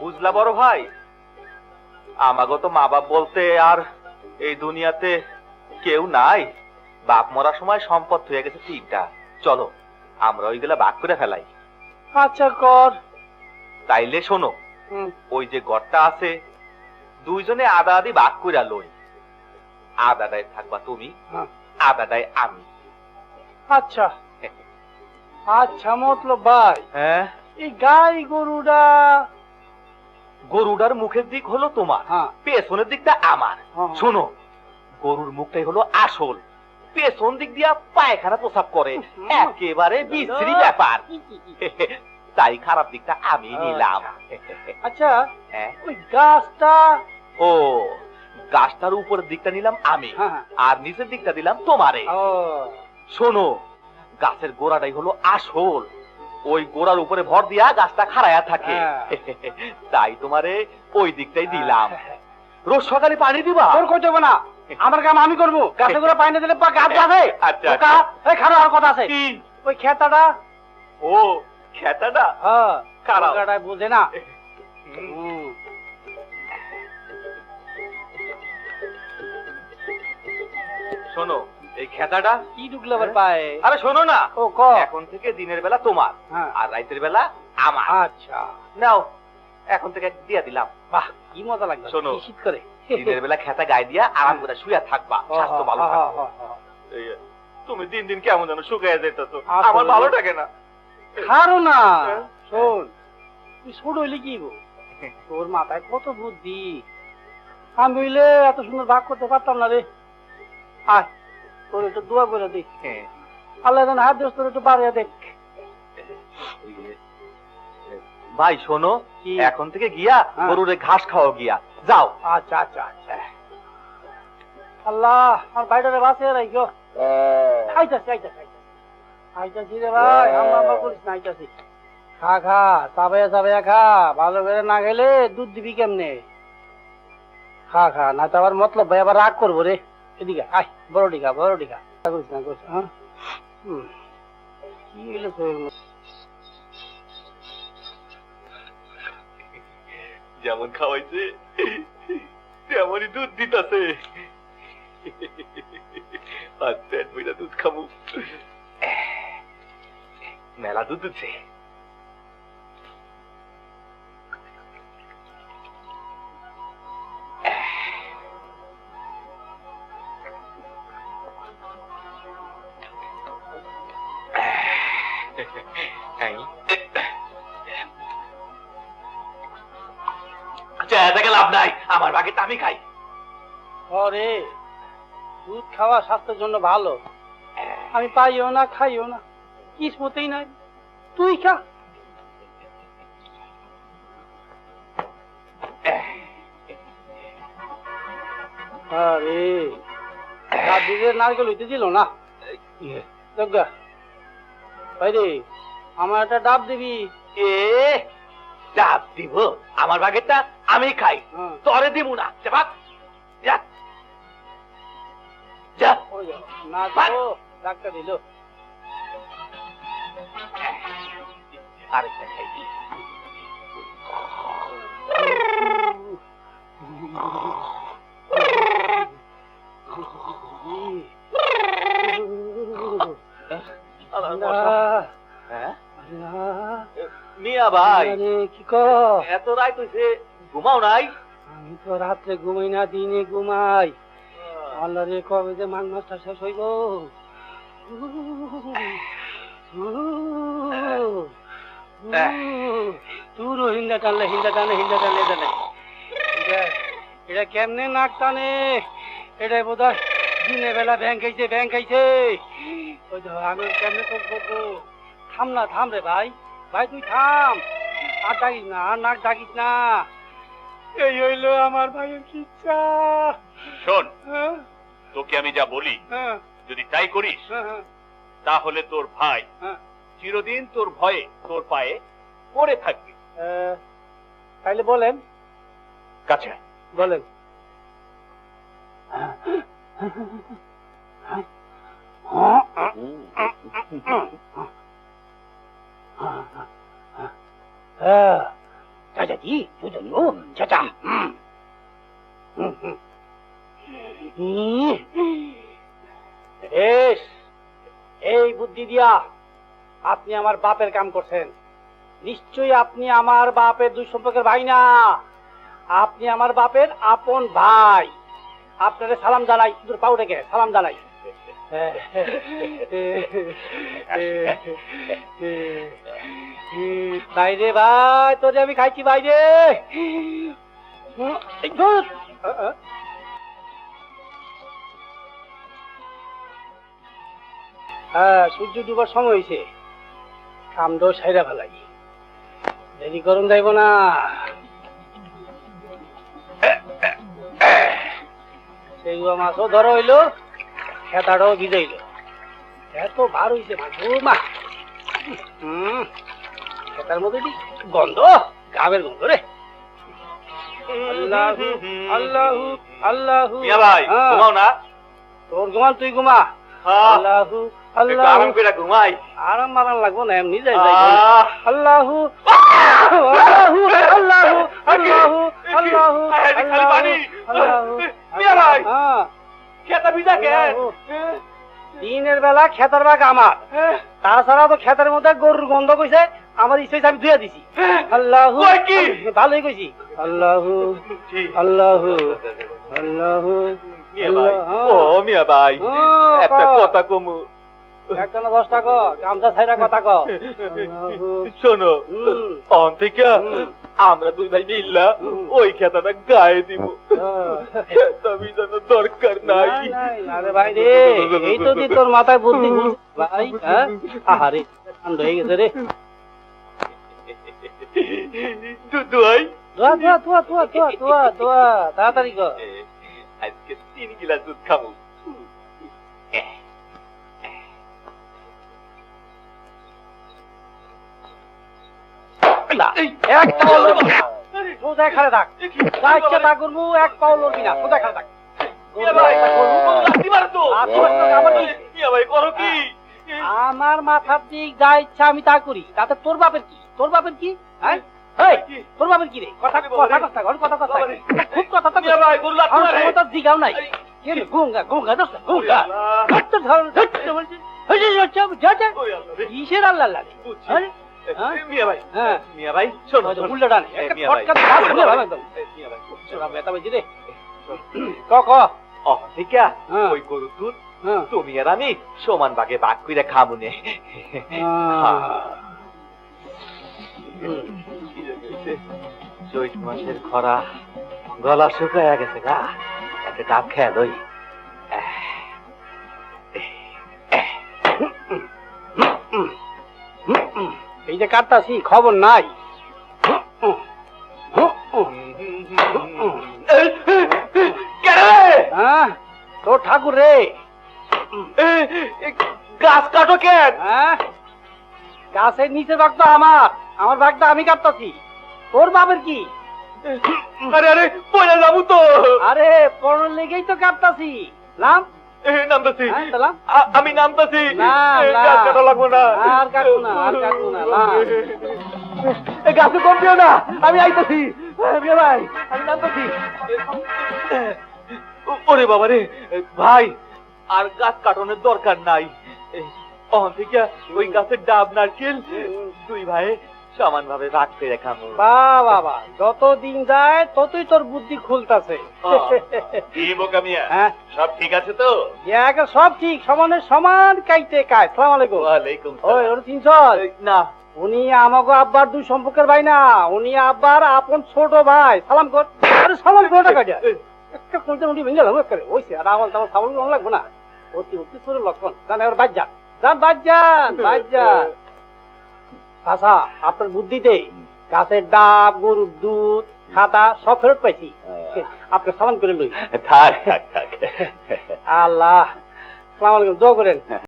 বুঝলা বড় ভাই? আমাগো তো মা বাপ বলতে আর এই দুনিয়াতে কেউ নাই। বাপ মরার সময় সম্পদ হয়ে গেছে তিনটা। চলো আমরা ওইগুলা ভাগ করে ফেলাই। আচ্ছা কর। তাইলে শোনো ওই যে ঘরটা আছে দুইজনে আদা আদি ভাগ করে লই। আদাটায় থাকবা তুমি হ্যাঁ। আদাটায় আমি। আচ্ছা। আচ্ছা মতলব ভাই। হ্যাঁ? এই গাই গরুটা গরুটার মুখের দিক হলো তোমার হ্যাঁ। পেছনের দিকটা আমার। হ্যাঁ। শোনো গরুর মুখটাই হলো আসল। পেছন দিক দিয়া পায়খানা প্রসাব করে একেবারে বিশ্রী ব্যাপার। তাই খারাপ দিকটা আমি নিলাম। আচ্ছা হ্যাঁ। ওই গাছটা? ও গাছটার উপরের দিকটা নিলাম আমি হ্যাঁ হ্যাঁ। আর নিচের দিকটা দিলাম তোমারে। শোনো গাছের গোড়াটাই হলো আসল। ওই গোড়ার উপরে ভর দিয়া গাছটা খাড়ায়া থাকে। হ্যাঁ। তাই তোমারে ওই দিকটাই দিলাম। রোজ সকালে পানি দিবা? তোর করতে না? আমার কাম আমি করব। গাছে করে পাইনে দিলে পা গাছ যাবে আচ্ছা, ওকা, এই খারাপ আর কথা আছে। কি? ওই খেতাটা? ও খেতাটা? হ্যাঁ। খারাপ। বুঝে না? শোনো এই খেতাটা কি ঢুকলে আবার পায়ে? আরে শোনো না। ও ক? এখন থেকে দিনের বেলা তোমার হ্যাঁ। আর রাতের বেলা আমার। আচ্ছা। নাও এখন থেকে দিয়া দিলাম। বাহ কি মজা লাগবে শোনো। শীত করে। দিনের বেলা খেতা গায়ে দিয়া আরাম করে শুয়ে থাকবা স্বাস্থ্য ভালো হ্যাঁ, থাকবে। হ্যাঁ, হ্যাঁ, হ্যাঁ। তুমি দিন দিন কেমন যেন শুকিয়ে যেতেছো আসলে আমার ভালো তো- থাকে না। খারো না। হ্যাঁ। শোন তুই ছোট হইলে কি গো? তোর মাথায় কত বুদ্ধি? আমি হইলে এত সুন্দর ভাগ করতে পারতাম না রে। আয়। তোর একটু দোয়া করে হ্যাঁ, আল্লাহ যেন হাত দিস তোর একটু বাড়িয়ে দেখ। ভাই শোনো কি? এখন থেকে গিয়া হ্যাঁ। গরুরে ঘাস খাওয়া গিয়া। যাও। আচ্ছা আচ্ছা আচ্ছা। আল্লাহ আর বাইরে বাসে রাখো আইতাছি আইতাছি আইতাছি। আইতাছি রে ভাই হাম্মা হাম্মা করিস না আইতাছি। খা খা চাবাইয়া চাবাইয়া খা। ভালো করে না খেলে দুধ দিবি কেমনে? খা খা না তো আবার মতলব ভাই আবার রাগ করব রে। এদিকে আয় বড় বড় না করিস হ্যাঁ? হুম। কি হইল তোর যেমন খাওয়াইছে তেমনই দুধ দিতাছে। পেট বইটা দুধ খাব। মেলা দুধ দিচ্ছে। এটাকে লাভ নাই। আমার বাকিটা আমি খাই। ওরে দুধ খাওয়া স্বাস্থ্যের জন্য ভালো। আমি পাইও না খাইও না। কিসমতেই নাই। তুই খা। আরে নারকেল হইতে দিল না? যজ্ঞা ভাই রে আমার একটা ডাব দিবি। এ ডাব দিব? আমার বাগেরটা আমি খাই। হ্যাঁ। তরে দিব না। যা ভাগ। যা। যা। না তো ডাক্তার দিল। আরেকটা খাই। হ্যাঁ? মিয়া ভাই। কি কর? এত রায় হইছে ঘুমাও নাই? আমি তো রাত্রে ঘুমাই না দিনে ঘুমাই। আল্লাহ রে কবে যে মাঘ মাসটা শেষ হইব? তুর হিন্দা টানলে হিন্দা টানে হিন্দা টানলে টানে এটা- এটা কেমনে নাক টানে? এটা বোধ হয় দিনের বেলা ব্যাংক খাইছে ব্যাংক খাইছে। ওই তো আমি কেমনে তো করব থাম না থাম রে ভাই। ভাই তুই থাম। আর ডাকিস না আর নাক ডাকিস না। এই হইল আমার ভাইয়ের ইচ্ছা শোন হ্যাঁ? তোকে আমি যা বলি হ্যাঁ। যদি তাই করিস হ্যাঁ তাহলে তোর ভাই চিরদিন তোর ভয়ে তোর পায়ে পড়ে থাকবে। তাইলে বলেন। কাছে বলেন। হ্যাঁ। চাচা জি দুজন ও চাচা হুম। হুম, হুম। হুম। বেশ এই বুদ্ধি দিয়া আপনি আমার বাপের কাম করছেন নিশ্চয়ই আপনি আমার বাপের দুই সম্পর্কের ভাই না আপনি আমার বাপের আপন ভাই আপনারে সালাম জানাই তোর পাউ রেখে সালাম জানাই বাইরে ভাই তোরে আমি খাইছি বাইরে। হ্যাঁ সূর্য ডুবার সময় হয়েছে কামদ সাইরা ফেলাই। দেরি করুন যাইব না। সেইগুলো মাছও ধরো হইল। খেতাটাও ভিজাইলো। এত ভার হইছে মাছ মা। হুম খেতার মধ্যে দি গন্ধ? গাবের গন্ধ রে। আল্লাহু আল্লাহু আল্লাহু। মিয়া ভাই হ্যাঁ, ঘুমাও না। তোর ঘুমান তুই ঘুমা। হ্যাঁ, আল্লাহু আল্লাহু। আরাম করে ঘুমাই। আরাম মারাম লাগবো না এমনি যাই যাই। আল্লাহু আল্লাহু আল্লাহু আল্লাহু আল্লাহু। আল্লাহু মিয়া ভাই। হ্যাঁ। খেতা ভিজা কেন দিনের বেলা খেতার বাঘ আমার। তাছাড়া তো খেতের মধ্যে গরুর গন্ধ কইছে আমার ইচ্ছে আমি ধুয়ে দিছি। আল্লাহু কই কি? ভালোই কইছি। আল্লাহু। আল্লাহু আল্লাহু মিয়া ভাই। আল্লাহ। ও মিয়া ভাই। একটা কথা কথা কমু। একটা না দশটা ক গামছা ছাইরা কথা ক আল্লাহু। শোনো। হুম। আমরা দুই ভাই মিল্লা ওই খেতাটা গায়ে দিব হ্যাঁ। খেতা ভিজানোর দরকার নাই আরে ভাই রে, এই তো দি তোর মাথায় বুদ্ধি ভাই, হ্যাঁ? আহারে, ঠান্ডা হয়ে গেছে রে। ধোয়া, ধোয়া, ধোয়া, ধোয়া, ধোয়া, ধোয়া, ধোয়া, তাড়াতাড়ি কর। আজকে তিন গিলাস দুধ খাব না, এক পাও লড়বি না। সোজা এখানে থাক। যা ইচ্ছা তা করব, এক পাও লড়বি না, সোজা এখানে থাক। আমার মাথার দিক যা ইচ্ছা আমি তা করি তাতে তোর বাপের কি তোর বাপের কি হ্যাঁ তোর বাপের কি রে কথা কথা কথা কথা কথা খুব তো নাই গুঙ্গা গুঙ্গা গুঙ্গা। ধর বলছি। কিসের আল্লাহ হ্যাঁ? মিয়া ভাই। হ্যাঁ। মিয়া ভাই শোনো ওই যে শোনো। উল্টা ডানে, এই একটা মিয়া ভাই। ফটকা দিয়ে হাত ধরে ভালো একদম। এই মিয়া ভাই, চোরা বেতা বলছি রে। ক ক? ও, ঠিক হ্যাঁ। ওই গরুর দুধ হ্যাঁ। তুমি আর আমি সমান ভাগে ভাগ করে খামুনে চৈত মাসের খরা গলা শুকায় গেছে গা। একটা ডাব খেয়াল এই যে কাটতাছি খবর নাই। হ্যাঁ তোর ঠাকুর রে। গাছ কাটো কেন হ্যাঁ গাছের নিচে ভাগটা আমার আমার ভাগটা আমি কাটতাছি। তোর বাপের কি? আরে আরে পয়লা যাব তো। আরে পড়ার লেগেই তো কাটতাছি। নাম? নামতাছি। হ্যাঁ, আমি নামতাছি। না, এ, না। গাছ কাটা লাগবো না। আর কাটবো না, আর কাটবো না, না। গাছে কম দিও না। আমি আইতাছি। ভাই আমি নামতাছি। ওরে বাবা রে ভাই আর গাছ কাটানোর দরকার নাই। অহন থেকে ওই গাছের ডাব নারকেল দুই ভাই সমান ভাবে রাখতে রেখানো বা বাবা যত দিন যায় ততই তোর বুদ্ধি খুলতাছে। কি বোকামিয়া হ্যাঁ? সব ঠিক আছে তো? একে সব ঠিক সমানে সমান কাইতে কায়। সালাম আলাইকুম। ওয়ালাইকুম ওই ওর তিনশল? না। উনি আমাকে আব্বার দুই সম্পর্কের ভাই না। উনি আব্বার আপন ছোট ভাই। সালাম কর। আরে সালাম কর টাকা যা একটা কোনটা উনি ভেঙে গেলাম করে ওইছে আর আমার তোমার সাবল লাগবে না। অতি অতি ছোট লক্ষণ। জান এবার বাদ যান বাদ আচ্ছা আপনার বুদ্ধিতে গাছের ডাব গরুর দুধ খাতা সব ফেরত পাইছি। আপনি সামান করে লই। থাক থাক থাক। আল্লাহ সালাম আলাইকুম দোয়া করেন।